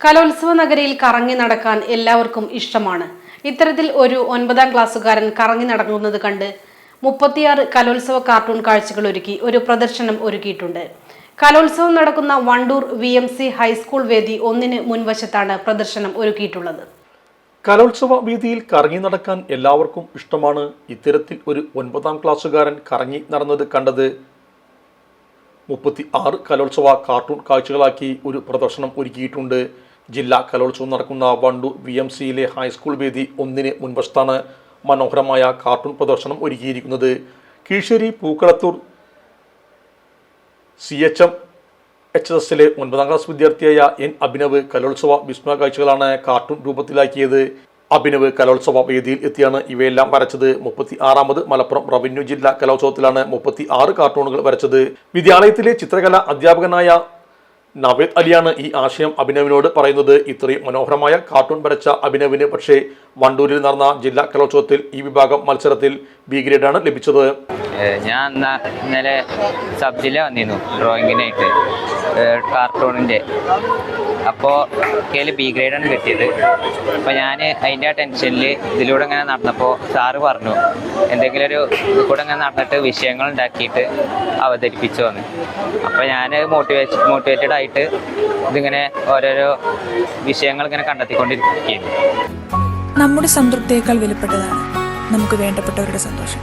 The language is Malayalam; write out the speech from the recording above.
കലോത്സവ നഗരിയിൽ കറങ്ങി നടക്കാൻ എല്ലാവർക്കും ഇഷ്ടമാണ്. ഇത്തരത്തിൽ ഒരു ഒൻപതാം ക്ലാസ്സുകാരൻ കറങ്ങി നടക്കുന്നത് കണ്ട് മുപ്പത്തിയാറ് കലോത്സവ കാർട്ടൂൺ കാഴ്ചകൾ ഒരുക്കി ഒരു പ്രദർശനം ഒരുക്കിയിട്ടുണ്ട്. കലോത്സവം നടക്കുന്ന Wandoor V M C high school വേദി ഒന്നിന് മുൻവശത്താണ് പ്രദർശനം ഒരുക്കിയിട്ടുള്ളത്. കലോത്സവ വീതിയിൽ കറങ്ങി നടക്കാൻ എല്ലാവർക്കും ഇഷ്ടമാണ്. ഇത്തരത്തിൽ ഒരു ഒൻപതാം ക്ലാസ്സുകാരൻ കറങ്ങി നടന്നത് കണ്ടത് മുപ്പത്തി ആറ് കലോത്സവ കാർട്ടൂൺ കാഴ്ചകളാക്കി ഒരു പ്രദർശനം ഒരുക്കിയിട്ടുണ്ട്. ജില്ലാ കലോത്സവം നടക്കുന്ന വണ്ടൂർ വി എം സിയിലെ ഹൈസ്കൂൾ വേദി ഒന്നിന് മുൻവശത്താണ് മനോഹരമായ കാർട്ടൂൺ പ്രദർശനം ഒരുക്കിയിരിക്കുന്നത്. Keezhissery Pookkolathur C H M H S എസിലെ ഒൻപതാം ക്ലാസ് വിദ്യാർത്ഥിയായ എൻ അഭിനവ് കലോത്സവ വിസ്മയ കാഴ്ചകളാണ് കാർട്ടൂൺ രൂപത്തിലാക്കിയത്. അഭിനവ് കലോത്സവ വേദിയിൽ എത്തിയാണ് ഇവയെല്ലാം വരച്ചത്. മുപ്പത്തി ആറാമത് മലപ്പുറം റവന്യൂ ജില്ലാ കലോത്സവത്തിലാണ് മുപ്പത്തി ആറ് കാർട്ടൂണുകൾ വരച്ചത്. വിദ്യാലയത്തിലെ ചിത്രകല അധ്യാപകനായ നവേദ് അലിയാണ് ഈ ആശയം അഭിനവിനോട് പറയുന്നത്. ഇത്രയും മനോഹരമായ കാർട്ടൂൺ വരച്ച അഭിനവിന് പക്ഷേ വണ്ടൂരിൽ നടന്ന ജില്ലാ കലോത്സവത്തിൽ ഈ വിഭാഗം മത്സരത്തിൽ ബി ഗ്രേഡാണ് ലഭിച്ചത്. ഞാൻ ഇന്നലെ സബ് വന്നിരുന്നു ഡ്രോയിങ്ങിനായിട്ട് കാർട്ടൂണിന്റെ അപ്പോൾ കയ്യിൽ ബി ഗ്രേഡാണ് കിട്ടിയത്. അപ്പോൾ ഞാൻ അതിന്റെ ആ ടെൻഷനിൽ ഇതിലൂടെ ഇങ്ങനെ നടന്നപ്പോൾ സാറ് പറഞ്ഞു എന്തെങ്കിലും ഒരു കൂടെ ഇങ്ങനെ നടന്നിട്ട് വിഷയങ്ങൾ ഉണ്ടാക്കിയിട്ട് അവതരിപ്പിച്ചു വന്ന് അപ്പോൾ ഞാൻ മോട്ടിവേറ്റ് മോട്ടിവേറ്റഡ് ആയിട്ട് ഇതിങ്ങനെ ഓരോരോ വിഷയങ്ങൾ ഇങ്ങനെ കണ്ടെത്തിക്കൊണ്ടിരിക്കുകയാണ് നമ്മുടെ സംതൃപ്തിയേക്കാൾ വിലപ്പെട്ടതാണ് നമുക്ക് വേണ്ടപ്പെട്ടവരുടെ സന്തോഷം.